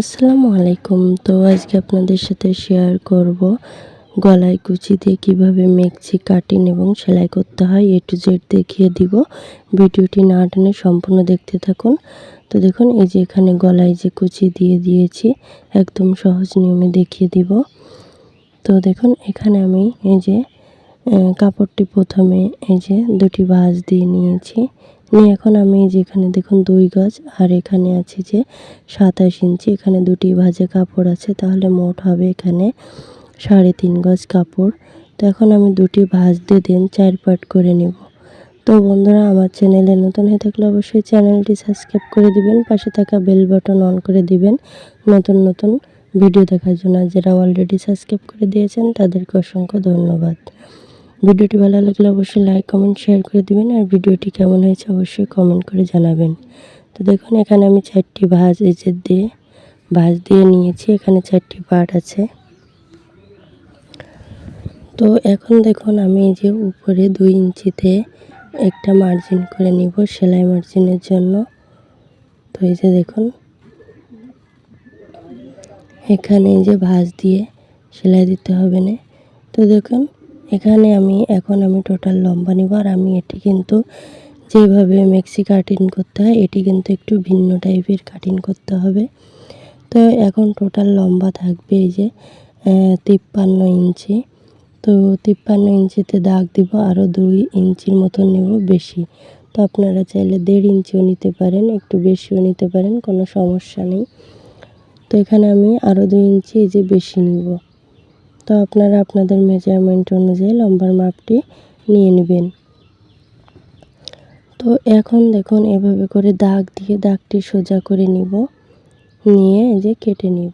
আসসালামু আলাইকুম। তো আজকে আপনাদের সাথে শেয়ার করব গলায় কুচি দিয়ে কীভাবে মেক্সি কাটিং এবং সেলাই করতে হয় এ টু জেড দেখিয়ে দিব। ভিডিওটি না টেনে সম্পূর্ণ দেখতে থাকুন। তো দেখুন, এই যে এখানে গলায় যে কুচি দিয়ে দিয়েছি, একদম সহজ নিয়মে দেখিয়ে দিব। তো দেখুন, এখানে আমি এই যে কাপড়টি প্রথমে এই যে দুটি ভাঁজ দিয়ে নিয়েছি। নিয়ে এখন আমি যেখানে দেখুন দুই গজ আর এখানে আছে যে সাতাশ ইঞ্চি, এখানে দুটি ভাজে কাপড় আছে, তাহলে মোট হবে এখানে সাড়ে তিন গজ কাপড়। তো এখন আমি দুটি ভাঁজ দিয়ে দিন, চার পাট করে নেব। তো বন্ধুরা, আমার চ্যানেলে নতুন হয়ে থাকলে অবশ্যই চ্যানেলটি সাবস্ক্রাইব করে দিবেন, পাশে থাকা বেল বাটন অন করে দিবেন। নতুন নতুন ভিডিও দেখার জন্য যারা অলরেডি সাবস্ক্রাইব করে দিয়েছেন, তাদেরকে অসংখ্য ধন্যবাদ। ভিডিওটি ভালো লাগলে অবশ্যই লাইক, কমেন্ট, শেয়ার করে দিবেন আর ভিডিওটি কেমন হয়েছে অবশ্যই কমেন্ট করে জানাবেন। তো দেখুন, এখানে আমি চারটি ভাঁজ যে দিয়ে, ভাঁজ দিয়ে নিয়েছি, এখানে চারটি পার্ট আছে। তো এখন দেখুন, আমি এই যে উপরে দুই ইঞ্চিতে একটা মার্জিন করে নিব সেলাই মার্জিনের জন্য। তো এই যে দেখুন, এখানে এই যে ভাঁজ দিয়ে সেলাই দিতে হবে না। তো দেখুন এখানে আমি, এখন আমি টোটাল লম্বা নিব আর আমি এটি কিন্তু যেভাবে মেক্সি কাটিং করতে হয়, এটি কিন্তু একটু ভিন্ন টাইপের কাটিং করতে হবে। তো এখন টোটাল লম্বা থাকবে এই যে তিপ্পান্ন ইঞ্চি। তো তিপ্পান্ন ইঞ্চিতে দাগ দিব, আরও দুই ইঞ্চির মতন নেব বেশি। তো আপনারা চাইলে দেড় ইঞ্চিও নিতে পারেন, একটু বেশিও নিতে পারেন, কোনো সমস্যা নেই। তো এখানে আমি আরও দুই ইঞ্চি এই যে বেশি নিব। তো আপনারা আপনাদের মেজারমেন্ট অনুযায়ী লম্বার মাপটি নিয়ে নেবেন। তো এখন দেখুন, এভাবে করে দাগ দিয়ে দাগটি সোজা করে নিব, নিয়ে যে কেটে নিব।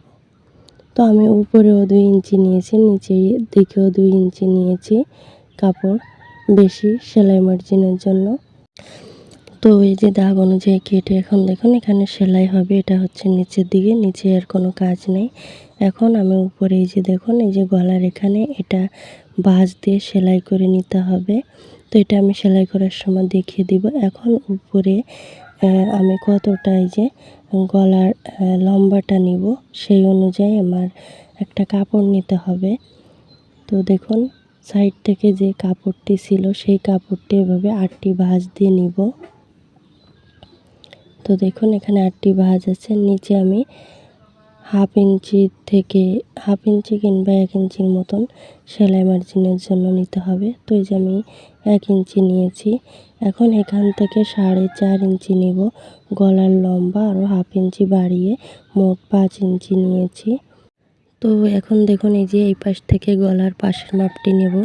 তো আমি উপরেও দুই ইঞ্চি নিয়েছি, নিচে দিকেও দুই ইঞ্চি নিয়েছি কাপড়, বেশি সেলাই মার্জিনের জন্য। তো এই যে দাগ অনুযায়ী কেটে এখন দেখুন, এখানে সেলাই হবে, এটা হচ্ছে নিচের দিকে, নিচে আর কোনো কাজ নেই। এখন আমি উপরে এই যে দেখুন, এই যে গলার এখানে এটা বাঁশ দিয়ে সেলাই করে নিতে হবে। তো এটা আমি সেলাই করার সময় দেখিয়ে দিব। এখন উপরে আমি কতটা এই যে গলার লম্বাটা নিব, সেই অনুযায়ী আমার একটা কাপড় নিতে হবে। তো দেখুন, সাইড থেকে যে কাপড়টি ছিল, সেই কাপড়টি এভাবে আটটি ভাঁজ দিয়ে নিব। তো দেখুন, এখানে আটটি ভাঁজ আছে। নিচে আমি হাফ ইঞ্চি থেকে হাফ ইঞ্চি কিংবা এক ইঞ্চির মতন সেলাই মার্জিনের জন্য নিতে হবে। তো এই যে আমি এক ইঞ্চি নিয়েছি। এখন এখান থেকে সাড়ে চার ইঞ্চি নেব। গলার লম্বা আরও হাফ ইঞ্চি বাড়িয়ে মোট পাঁচ ইঞ্চি নিয়েছি। তো এখন দেখুন, এই যে এই পাশ থেকে গলার পাশের মাপটি নেব।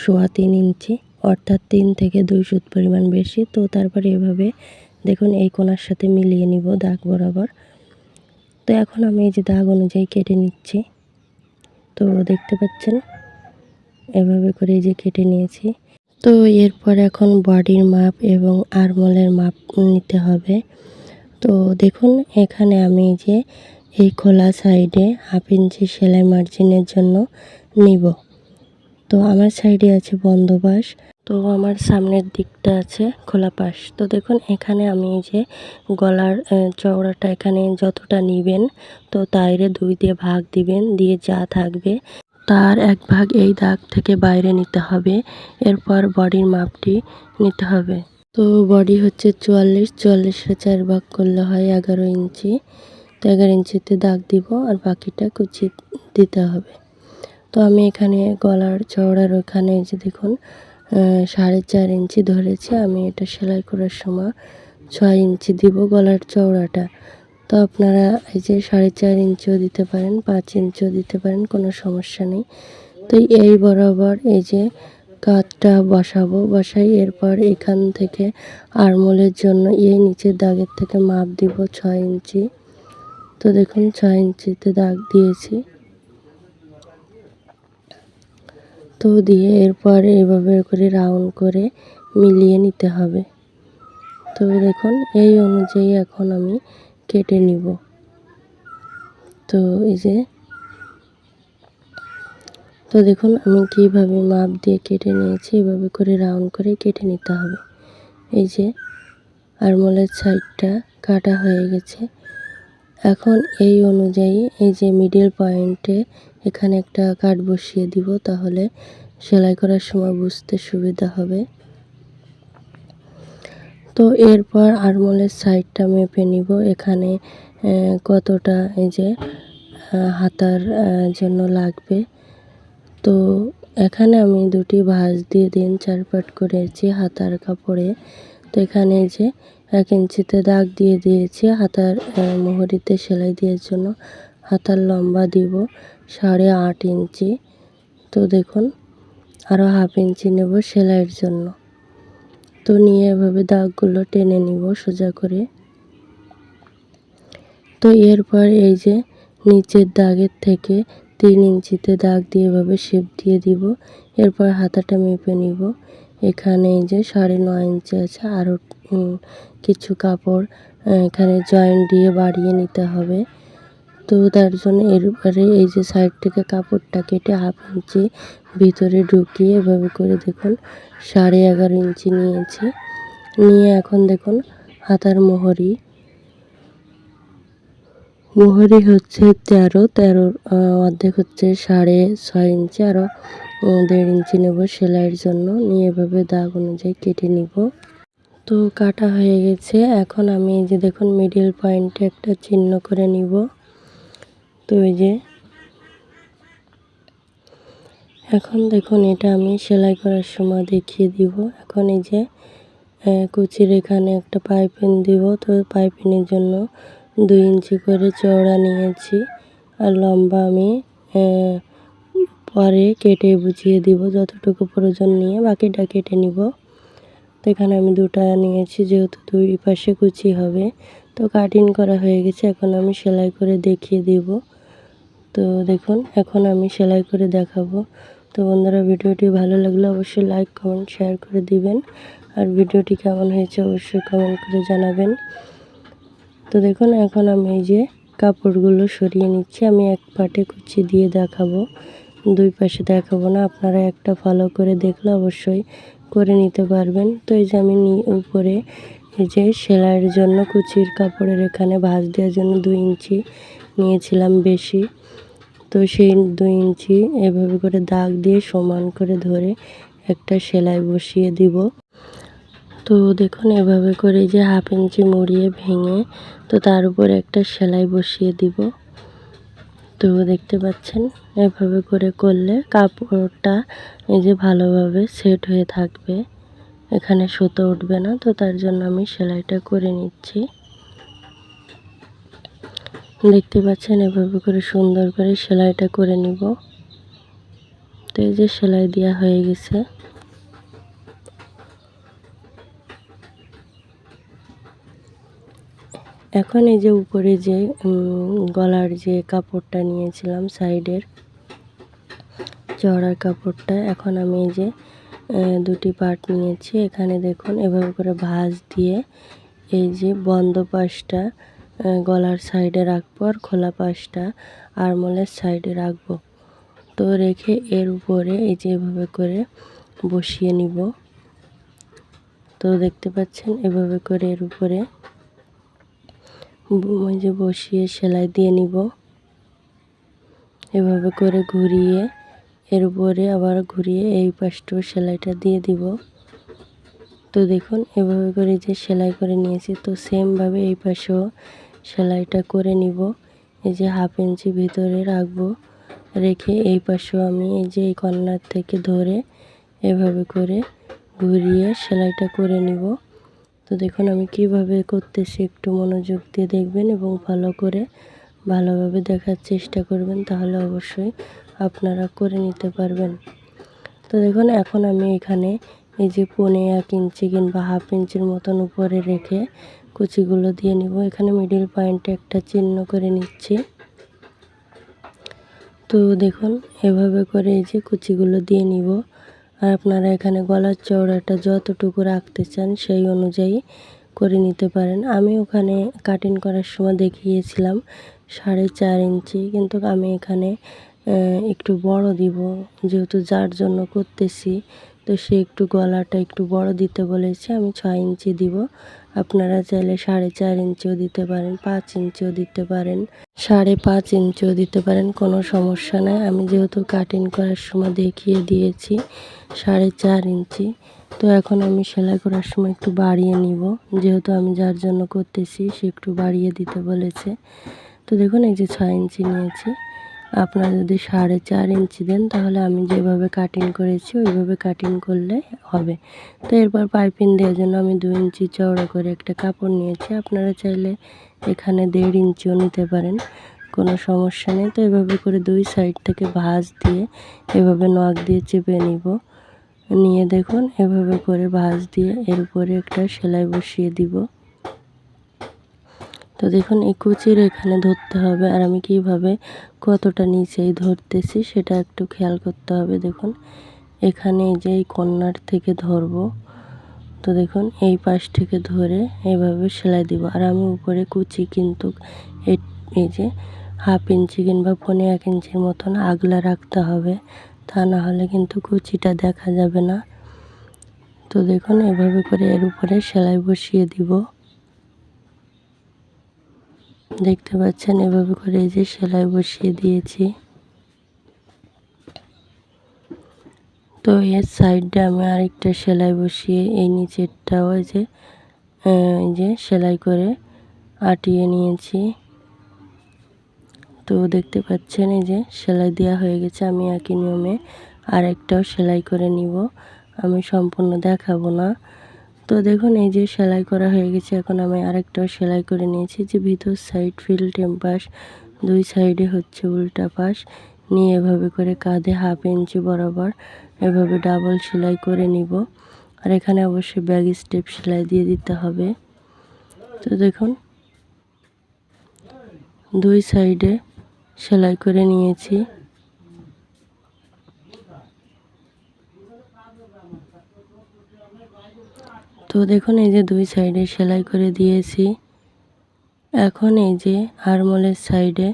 সোয়া তিন ইঞ্চি, অর্থাৎ তিন থেকে দুই সুত পরিমাণ বেশি। তো তারপরে এভাবে দেখুন, এই কোণার সাথে মিলিয়ে নিব দাগ বরাবর। তো এখন আমি এই যে দাগ অনুযায়ী কেটে নিচ্ছি। তো দেখতে পাচ্ছেন, এভাবে করে এই যে কেটে নিয়েছি। তো এরপর এখন বডির মাপ এবং আরমলের মাপ নিতে হবে। তো দেখুন, এখানে আমি যে এই খোলা সাইডে হাফ ইঞ্চি সেলাই মার্জিনের জন্য নিব। তো আমার সাইডে আছে বন্ধ পাশ তো আমার সামনের দিকটা আছে খোলা পাশ। তো দেখুন, এখানে আমি যে গলার চওড়াটা এখানে যতটা নিবেন, তো তাইরে দুই দিয়ে ভাগ দিবেন, দিয়ে যা থাকবে, তার এক ভাগ এই দাগ থেকে বাইরে নিতে হবে। এরপর বডির মাপটি নিতে হবে। তো বডি হচ্ছে চুয়াল্লিশ, চুয়াল্লিশে চার ভাগ করলে হয় এগারো ইঞ্চি। তো এগারো ইঞ্চিতে দাগ দিব আর বাকিটা কুচি দিতে হবে। তো আমি এখানে গলার, চওড়ার ওখানে যে দেখুন সাড়ে চার ইঞ্চি ধরেছি, আমি এটা সেলাই করার সময় ছয় ইঞ্চি দিব গলার চওড়াটা। তো আপনারা এই যে সাড়ে চার ইঞ্চিও দিতে পারেন, পাঁচ ইঞ্চিও দিতে পারেন, কোনো সমস্যা নেই। তো এই বরাবর এই যে কাঠটা বসাবো, বসাই এরপর এখান থেকে আরমোলের জন্য এই নিচের দাগের থেকে মাপ দিব ছয় ইঞ্চি। তো দেখুন, ছয় ইঞ্চিতে দাগ দিয়েছি। তো দিয়ে এরপর এভাবে করে রাউন্ড করে মিলিয়ে নিতে হবে। তো দেখুন, এই অনুযায়ী এখন আমি কেটে নিব। তো এই যে, তো দেখুন, আমি কীভাবে মাপ দিয়ে কেটে নিয়েছি, এভাবে করে রাউন্ড করে কেটে নিতে হবে। এই যে আরমোলের সাইডটা কাটা হয়ে গেছে। এখন এই অনুযায়ী এই যে মিডিল পয়েন্টে এখানে একটা কাট বসিয়ে দিব, তাহলে সেলাই করার সময় বুঝতে সুবিধা হবে। তো এরপর আরমোলের সাইডটা মেপে নিব, এখানে কতটা এই যে হাতার জন্য লাগবে। তো এখানে আমি দুটি ভাঁজ দিয়ে দিন, চারপাট করেছি হাতার কাপড়ে। তো এখানে যে এক ইঞ্চিতে দাগ দিয়ে দিয়েছি। হাতার মোহরিতে সেলাই দেওয়ার জন্য হাতার লম্বা দিব সাড়ে আট ইঞ্চি। তো দেখুন আরও হাফ ইঞ্চি নেব সেলাইয়ের জন্য। তো নিয়ে এভাবে দাগগুলো টেনে নিব সোজা করে। তো এরপর এই যে নিচের দাগের থেকে তিন ইঞ্চিতে দাগ দিয়ে এভাবে শেপ দিয়ে দিব। এরপর হাতাটা মেপে নিব। এখানে এই যে সাড়ে নয় ইঞ্চি আছে আরও কিছু কাপড় এখানে জয়েন্ট দিয়ে বাড়িয়ে নিতে হবে। তো তার জন্য এরপরে এই যে সাইড থেকে কাপড়টা কেটে হাফ ইঞ্চি ভিতরে ঢুকিয়ে এভাবে করে দেখুন, সাড়ে এগারো ইঞ্চি নিয়েছি। নিয়ে এখন দেখুন হাতার মোহরি। মোহরি হচ্ছে তেরো তেরোর অর্ধেক হচ্ছে সাড়ে ছয় ইঞ্চি আরও দেড় ইঞ্চি নেব সেলাইয়ের জন্য। নিয়ে এভাবে দাগ অনুযায়ী কেটে নিব। তো কাটা হয়ে গেছে। এখন আমি এই যে দেখুন মিডিল পয়েন্টে একটা চিহ্ন করে নিব। তো এই যে এখন দেখুন এটা আমি সেলাই করার সময় দেখিয়ে দিব। এখন এই যে কুচির এখানে একটা পাইপিং দিব। তো পাইপিংয়ের জন্য দুই ইঞ্চি করে চওড়া নিয়েছি। আর লম্বা আমি পরে কেটে বুঝিয়ে দিব, যতটুকু প্রয়োজন নিয়ে বাকিটা কেটে নিব। তো এখানে আমি দুটা নিয়েছি, যেহেতু দুই পাশে কুচি হবে। তো কাটিং করা হয়ে গেছে, এখন আমি সেলাই করে দেখিয়ে দিব। তো দেখুন, এখন আমি সেলাই করে দেখাবো। তো বন্ধুরা, ভিডিওটি ভালো লাগলে অবশ্যই লাইক কমেন্ট শেয়ার করে দিবেন। আর ভিডিওটি কেমন হয়েছে অবশ্যই কমেন্ট করে জানাবেন। তো দেখুন, এখন আমি এই যে কাপড়গুলো সরিয়ে নিচ্ছি, আমি এক পাটে কুচি দিয়ে দেখাবো। দুই পাশে দেখাবো না, আপনারা একটা ফলো করে দেখলে অবশ্যই করে নিতে পারবেন। তো এই যে আমি উপরে এই যে সেলাইয়ের জন্য কুচির কাপড়ের এখানে ভাঁজ দেওয়ার জন্য দুই ইঞ্চি নিয়েছিলাম বেশি। তো সেই দুই ইঞ্চি এভাবে করে দাগ দিয়ে সমান করে ধরে একটা সেলাই বসিয়ে দিব। তো দেখুন, এভাবে করে যে হাফ ইঞ্চি মুড়িয়ে ভেঙে তো তার উপর একটা সেলাই বসিয়ে দিব। তো দেখতে পাচ্ছেন। এভাবে করে করলে কাপড়টা এই যে ভালোভাবে সেট হয়ে থাকবে। এখানে সুতো উঠবে না, তো তার জন্য আমি সেলাইটা করে নিচ্ছি। দেখতে পাচ্ছেন, এভাবে করে সুন্দর করে সেলাইটা করে নিব। তো এই যে সেলাই দেওয়া হয়ে গেছে। এখন এই যে উপরে যে গলার যে কাপড়টা নিয়েছিলাম সাইডের, চড়ার কাপড়টা, এখন আমি এই যে দুটি পার্ট নিয়েছি। এখানে দেখুন, এভাবে করে ভাঁজ দিয়ে এই যে বন্ধ পাশটা গলার সাইডে রাখব আর খোলা পাশটা আরমোলের সাইডে রাখব। তো রেখে এর উপরে এই যে এভাবে করে বসিয়ে নিব। তো দেখতে পাচ্ছেন, এভাবে করে এর উপরে ওই যে বসিয়ে সেলাই দিয়ে নিব। এভাবে করে ঘুরিয়ে, এর উপরে আবার ঘুরিয়ে এই পাশটাও সেলাইটা দিয়ে দিব। তো দেখুন, এভাবে করে যে সেলাই করে নিয়েছি, তো সেমভাবে এই পাশেও সেলাইটা করে নিব। এই যে হাফ ইঞ্চি ভিতরে রাখব, রেখে এই পাশেও আমি এই যে এই কর্নার থেকে ধরে এভাবে করে ঘুরিয়ে সেলাইটা করে নিব। তো দেখুন, আমি কীভাবে করতেছি একটু মনোযোগ দিয়ে দেখবেন এবং ভালো করে ভালোভাবে দেখার চেষ্টা করবেন, তাহলে অবশ্যই আপনারা করে নিতে পারবেন। তো দেখুন, এখন আমি এখানে এই যে পনে এক ইঞ্চি কিংবা হাফ ইঞ্চির মতন উপরে রেখে কুচিগুলো দিয়ে নিব। এখানে মিডিল পয়েন্টে একটা চিহ্ন করে নিচ্ছি। তো দেখুন, এভাবে করে এই যে কুচিগুলো দিয়ে নিব। আপনারা এখানে গলার চওড়াটা যতটুকু রাখতে চান সেই অনুযায়ী করে নিতে পারেন। আমি ওখানে কাটিং করার সময় দেখিয়েছিলাম সাড়ে চার ইঞ্চি, কিন্তু আমি এখানে একটু বড় দিব যেহেতু যার জন্য করতেছি। তো সে একটু গলাটা একটু বড় দিতে বলেছে, আমি ছয় ইঞ্চি দিব। আপনারা চাইলে সাড়ে চার ইঞ্চিও দিতে পারেন, পাঁচ ইঞ্চিও দিতে পারেন, সাড়ে পাঁচ ইঞ্চিও দিতে পারেন, কোনো সমস্যা নাই। আমি যেহেতু কাটিং করার সময় দেখিয়ে দিয়েছি, সাড়ে চার ইঞ্চি। তো এখন আমি সেলাই করার সময় একটু বাড়িয়ে নিব। যেহেতু আমি যার জন্য করতেছি, সে একটু বাড়িয়ে দিতে বলেছে। তো দেখুন, এই যে ছয় ইঞ্চি নিয়েছি। আপনারা যদি সাড়ে চার ইঞ্চি দেন, তাহলে আমি যেভাবে কাটিং করেছি, ওইভাবে কাটিং করলে হবে। তো এরপর পাইপিং দেওয়ার জন্য আমি দু ইঞ্চি চওড়া করে একটা কাপড় নিয়েছি। আপনারা চাইলে এখানে দেড় ইঞ্চিও নিতে পারেন, কোনো সমস্যা নেই। তো এভাবে করে দুই সাইড থেকে ভাঁজ দিয়ে এভাবে নখ দিয়ে চেপে নিব। নিয়ে দেখুন, এভাবে করে ভাঁজ দিয়ে এর উপরে একটা সেলাই বসিয়ে দিব। তো দেখুন, এই কুচির এখানে ধরতে হবে আর আমি কীভাবে কতটা নিচেই ধরতেছি সেটা একটু খেয়াল করতে হবে। দেখুন, এখানে এই যে এই কর্নার থেকে ধরবো। তো দেখুন, এই পাশ থেকে ধরে এইভাবে সেলাই দিব। আর আমি উপরে কুচি কিন্তু এই যে হাফ ইঞ্চি কিংবা পনেরো এক ইঞ্চির মতন আগলা রাখতে হবে। তা না হলে কিন্তু কুচিটা দেখা যাবে না। তো দেখুন, এভাবে করে এর উপরে সেলাই বসিয়ে দিব। দেখতে পাচ্ছেন, এভাবে করে এই যে সেলাই বসিয়ে দিয়েছি। তো এর সাইডে আমি আরেকটা সেলাই বসিয়ে, এই নিচেরটাও যে এই যে সেলাই করে আটিয়ে নিয়েছি। তো দেখতে পাচ্ছেন, এই যে সেলাই দেওয়া হয়ে গেছে, আমি একই নিয়মে আরেকটাও সেলাই করে নিব। আমি সম্পূর্ণ দেখাবো না। তো দেখুন, এই যে সেলাই করা হয়ে গেছে। এখন আমি আরেকটাও সেলাই করে নিয়েছি। যে ভিতর সাইড ফিল টেম্পাস দুই সাইডে হচ্ছে উল্টা পাশ নিয়ে এভাবে করে কাঁধে হাফ ইঞ্চি বরাবর এভাবে ডাবল সেলাই করে নিব। আর এখানে অবশ্যই ব্যাগ স্টেপ সেলাই দিয়ে দিতে হবে। তো দেখুন, দুই সাইডে সেলাই করে নিয়েছি। তো দেখুন, এই যে দুই সাইডে সেলাই করে দিয়েছি। এখন এই যে আরমোলের সাইডে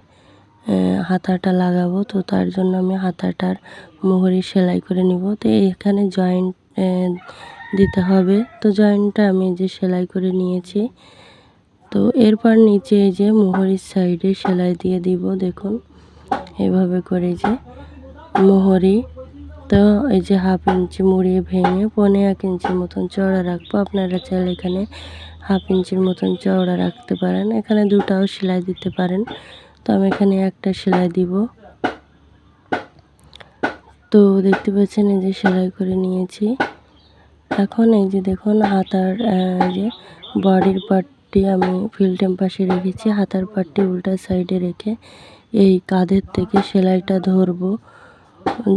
হাতাটা লাগাবো। তো তার জন্য আমি হাতাটার মোহরি সেলাই করে নিব। তো এখানে জয়েন্ট দিতে হবে। তো জয়েন্টটা আমি যে সেলাই করে নিয়েছি। তো এরপর নিচে এই যে মোহরির সাইডে সেলাই দিয়ে দিব। দেখুন, এভাবে করে যে মোহরি তো এই যে হাফ ইঞ্চি মুড়িয়ে ভেঙে পনে এক ইঞ্চির মতন চড়া রাখব। আপনারা চাইলে এখানে হাফ ইঞ্চির মতন চওড়া রাখতে পারেন। এখানে দুটাও সেলাই দিতে পারেন। তো আমি এখানে একটা সেলাই দিব। তো দেখতে পাচ্ছেন এই যে সেলাই করে নিয়েছি। এখন এই যে দেখুন হাতার যে বডির পার্টটি আমি ফিল্টেম পাশে রেখেছি। হাতার পার্টটি উল্টা সাইডে রেখে এই কাঁধের থেকে সেলাইটা ধরবো।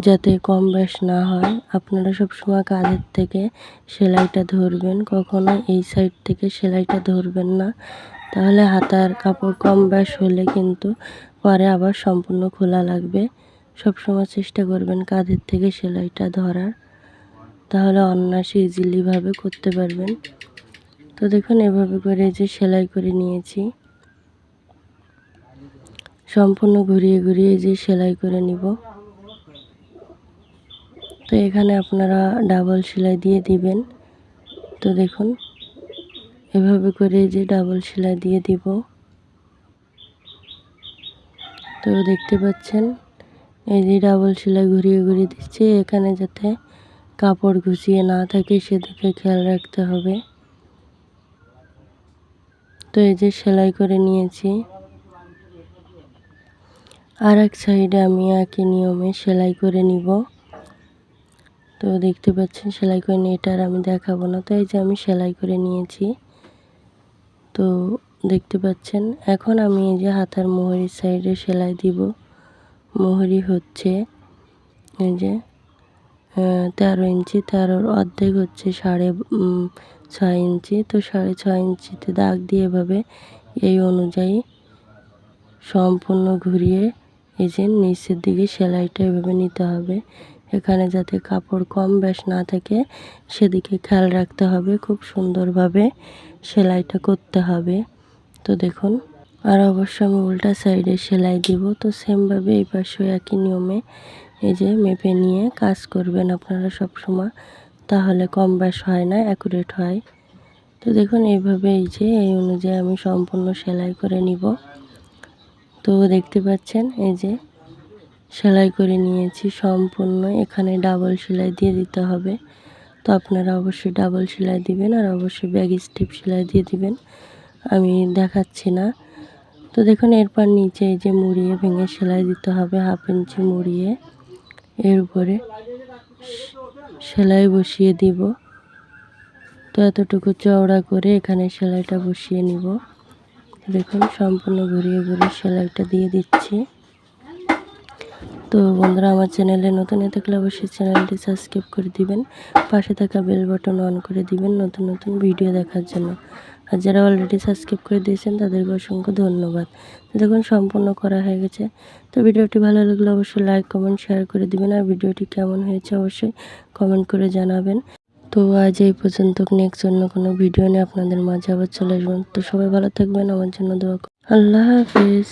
যাতে কম বেশ না হয়, আপনারা সবসময় কাঁধের থেকে সেলাইটা ধরবেন। কখনো এই সাইড থেকে সেলাইটা ধরবেন না। তাহলে হাতার কাপড় কম বেশ হলে কিন্তু পরে আবার সম্পূর্ণ খোলা লাগবে। সবসময় চেষ্টা করবেন কাঁধের থেকে সেলাইটা ধরার। তাহলে অনায়াসে ইজিলিভাবে করতে পারবেন। তো দেখুন, এভাবে করে যে সেলাই করে নিয়েছি। সম্পূর্ণ ঘুরিয়ে ঘুরিয়ে যে সেলাই করে নিব। তো এখানে আপনারা ডাবল সেলাই দিয়ে দিবেন। তো দেখুন, এভাবে করে যে ডাবল সেলাই দিয়ে দিব। তো দেখতে পাচ্ছেন, এই যে ডাবল সেলাই ঘুরিয়ে ঘুরিয়ে দিচ্ছি, এখানে যাতে কাপড় ঘুষিয়ে না থাকে সেদিকে খেয়াল রাখতে হবে। তো এই যে সেলাই করে নিয়েছি। আর এক সাইডে আমি একই নিয়মে সেলাই করে নিব। তো দেখতে পাচ্ছেন সেলাই করে নিয়ে এটা আর আমি দেখাবো না। তো এই যে আমি সেলাই করে নিয়েছি। তো দেখতে পাচ্ছেন, এখন আমি এই যে হাতার মোহরির সাইডে সেলাই দিব। মোহরি হচ্ছে এই যে তেরো ইঞ্চি, তেরোর অর্ধেক হচ্ছে সাড়ে ছয় ইঞ্চি। তো সাড়ে ছয় ইঞ্চিতে দাগ দিয়ে এভাবে এই অনুযায়ী সম্পূর্ণ ঘুরিয়ে এই যে নিচের দিকে সেলাইটা এভাবে নিতে হবে। এখানে যাতে কাপড় কম বেশ না থাকে, সেদিকে খেয়াল রাখতে হবে, খুব সুন্দরভাবে সেলাইটা করতে হবে। তো দেখুন, আর অবশ্য আমি উল্টা সাইডে সেলাই দিব, তো সেমভাবে এই পাশেও একই নিয়মে এই যে মেপে নিয়ে কাজ করবেন আপনারা সব সময় তাহলে কম বেশ হয় না, অ্যাকুরেট হয়। তো দেখুন, এইভাবে এই যে, এই অনুযায়ী আমি সম্পূর্ণ সেলাই করে নিব। তো দেখতে পাচ্ছেন, এই যে সেলাই করে নিয়েছি সম্পূর্ণ। এখানে ডাবল সেলাই দিয়ে দিতে হবে। তো আপনারা অবশ্যই ডাবল সেলাই দিবেন আর অবশ্যই ব্যাগ স্টিপ সেলাই দিয়ে দিবেন। আমি দেখাচ্ছি না। তো দেখুন, এরপর নিচে এই যে মুড়িয়ে ভেঙে সেলাই দিতে হবে হাফ ইঞ্চি মুড়িয়ে। এর উপরে সেলাই বসিয়ে দিব। তো এতটুকু চওড়া করে এখানে সেলাইটা বসিয়ে নিব। দেখুন, সম্পূর্ণ ঘুরিয়ে ঘুরিয়ে সেলাইটা দিয়ে দিচ্ছি। তো বন্ধুরা, আমার চ্যানেলে নতুন হয়ে থাকলে অবশ্যই চ্যানেলটি সাবস্ক্রাইব করে দিবেন, পাশে থাকা বেল বাটন অন করে দিবেন নতুন নতুন ভিডিও দেখার জন্য। আর যারা অলরেডি সাবস্ক্রাইব করে দিয়েছেন, তাদেরকে অসংখ্য ধন্যবাদ। দেখুন, সম্পূর্ণ করা হয়ে গেছে। তো ভিডিওটি ভালো লাগলে অবশ্যই লাইক কমেন্ট শেয়ার করে দিবেন। আর ভিডিওটি কেমন হয়েছে অবশ্যই কমেন্ট করে জানাবেন। তো আজ এই পর্যন্ত নেক্সট অন্য কোনো ভিডিও নিয়ে আপনাদের মাঝে আবার চলে আসবেন তো সবাই ভালো থাকবেন, আমার জন্য দোয়া। আল্লাহ হাফিজ।